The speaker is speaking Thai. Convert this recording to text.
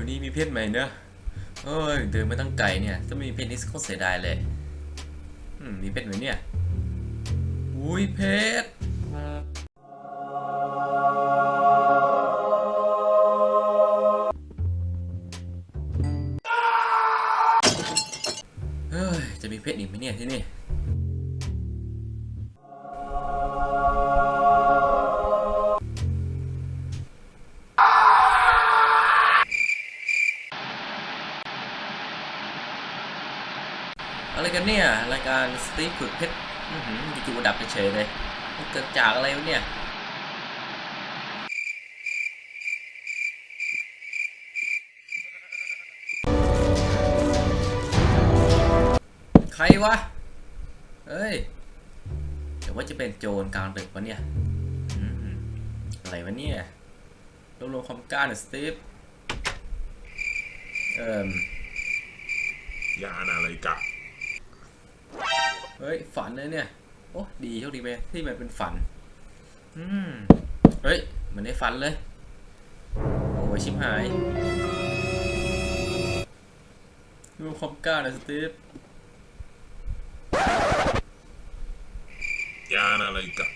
วนี้มีเพชรไหมเนอะเอ้ยเดินมาตั้งไกลเนี่ยถ้าไม่มีเพชรนี่โคตรเสียดายเลยมีเพชรไหมเนี่ยอุ้ยเพชรเฮ้ยจะมีเพชรอีกไหมเนี่ยที่นี่ อะไรกันเนี่ย รายการสตีฟขุดเพชรอื้อหือจู่ๆดับไปเฉยเลยมันเกิดจากอะไรวะเนี่ยใครวะ เฮ้ยแต่ว่าจะเป็นโจรกลางดึกวะเนี่ยอะไรวะเนี่ยรวบรวมความกล้าหน่อยสตีฟ เอ่มยานอะไรกะ เฮ้ย ฝันเลยเนี่ย โอ้ดีโชคดีไปที่มันเป็นฝัน อืม เฮ้ยเหมือนในฝันเลย โอ้ยชิบหายดูความกล้าหน่อยสตีฟ ยานอะไรกะ